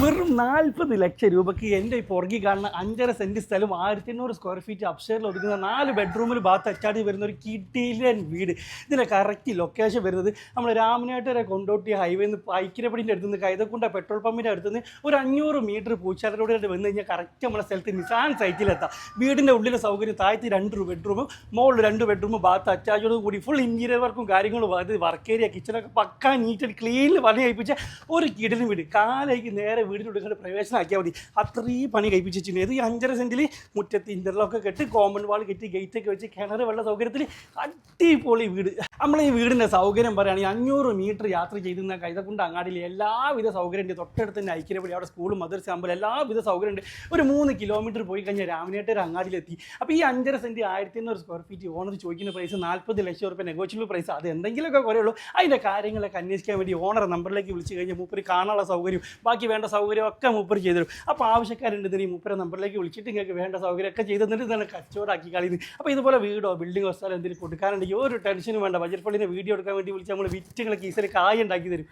വെറും നാൽപ്പത് ലക്ഷം രൂപയ്ക്ക് എന്റെ ഈ പുറകി കാണുന്ന അഞ്ചര സെന്റ് സ്ഥലം ആയിരത്തി എണ്ണൂറ് സ്ക്വയർ ഫീറ്റ് അപ്ഷേറിൽ ഒതുങ്ങുന്ന നാല് ബെഡ്റൂമിൽ ബാത്ത് അച്ചാടി വരുന്ന ഒരു കിട്ടിയിലൻ വീട്. ഇതിന്റെ കറക്റ്റ് ലൊക്കേഷൻ വരുന്നത് നമ്മൾ രാമനാട്ടുകര കൊണ്ടോട്ടി ഹൈവേ നിന്ന് പൈക്കിരപ്പടിന്റെ അടുത്ത് നിന്ന് കൈതക്കുണ്ട പെട്രോൾ പമ്പിന്റെ അടുത്ത് നിന്ന് ഒരു അഞ്ഞൂറ് മീറ്റർ പൂച്ചാലൂടെ വന്നു കഴിഞ്ഞാൽ കറക്റ്റ് നമ്മുടെ സ്ഥലത്ത് നിസാൻ സൈറ്റിലെത്താം വീടിന്റെ ഉള്ളിലെ സൗകര്യം താഴത്ത് രണ്ട് ബെഡ്റൂമും മുകളിൽ രണ്ട് ബെഡ്റൂമും ബാത്ത് അറ്റാച്ചോട് കൂടി ഫുൾ ഇന്റീരിയർ വർക്കും കാര്യങ്ങളും അത് വർക്ക് ഏരിയ കിച്ചണൊക്കെ പക്കാ നീറ്റ് ക്ലീനിൽ പണി കഴിപ്പിച്ച ഒരു കിടലും വീട്. കാലേക്ക് നേരെ വീടിനുള്ളിൽ പ്രവേശനമാക്കിയാൽ മതി. അത്രയും പണി കഴിപ്പിച്ചിട്ടുണ്ട് ഏത് ഈ അഞ്ചര സെന്റിൽ മുറ്റത്ത് ഇന്റർലോക്ക് കെട്ടി കോമൺ വാൾ കെട്ടി ഗേറ്റ് ഒക്കെ വെച്ച് കിണർ വെള്ള സൗകര്യത്തിൽ അടിപൊളി വീട്. നമ്മൾ ഈ വീടിന്റെ സൗകര്യം പറയുകയാണെങ്കിൽ അഞ്ഞൂറ് മീറ്റർ യാത്ര ചെയ്തിരുന്ന കൈതക്കുണ്ട് അങ്ങാടിയിൽ എല്ലാവിധ സൗകര്യമുണ്ട്. തൊട്ടടുത്ത് തന്നെ ഐക്യരപ്പടി അവിടെ സ്കൂളും മദർസ അമ്പലം എല്ലാവിധ സൗകര്യമുണ്ട്. ഒരു മൂന്ന് കിലോമീറ്റർ പോയി കഴിഞ്ഞാൽ രാമനാട്ടൊരു അങ്ങാടിയിലെത്തി. അപ്പോൾ ഈ അഞ്ചര സെന്റ് ആയിരത്തി എണ്ണൂറ് സ്ക്വയർ ഫീറ്റ് ഓണർ ചോദിക്കുന്ന പ്രൈസ് നാൽപ്പത് ലക്ഷം റുപ്യ നെഗോഷ്യബിൾ പ്രൈസ് അത് എന്തെങ്കിലുമൊക്കെ കുറയുള്ളൂ അതിന്റെ കാര്യങ്ങളൊക്കെ അന്വേഷിക്കാൻ വേണ്ടി ഓണർ നമ്പറിലേക്ക് വിളിച്ച് കഴിഞ്ഞാൽ മൂപ്പര് കാണാനുള്ള സൗകര്യം ബാക്കി വേണ്ട സൗകര്യം ഒക്കെ മൂപ്പര് ചെയ്തു തരും അപ്പോൾ ആവശ്യക്കാരുണ്ട് ഇതിന് ഈ മൂപ്പരെ നമ്പറിലേക്ക് വിളിച്ചിട്ട് നിങ്ങൾക്ക് വേണ്ട സൗകര്യമൊക്കെ ചെയ്ത് തന്നിട്ട് തന്നെ കച്ചവടമാക്കി കളിയുന്നത് അപ്പോൾ ഇതുപോലെ വീടോ ബിൽഡിങ്ങോ സ്ഥലം എന്തെങ്കിലും കൊടുക്കാനുണ്ടെങ്കിൽ ഒരു ടെൻഷനും വേണ്ട. ബജറ്റ് പള്ളിയിൽ വീഡിയോ എടുക്കാൻ വേണ്ടി വിളിച്ച് നമ്മൾ വിറ്റുകളൊക്കെ കീസിൽ കായ ഉണ്ടാക്കി തരും.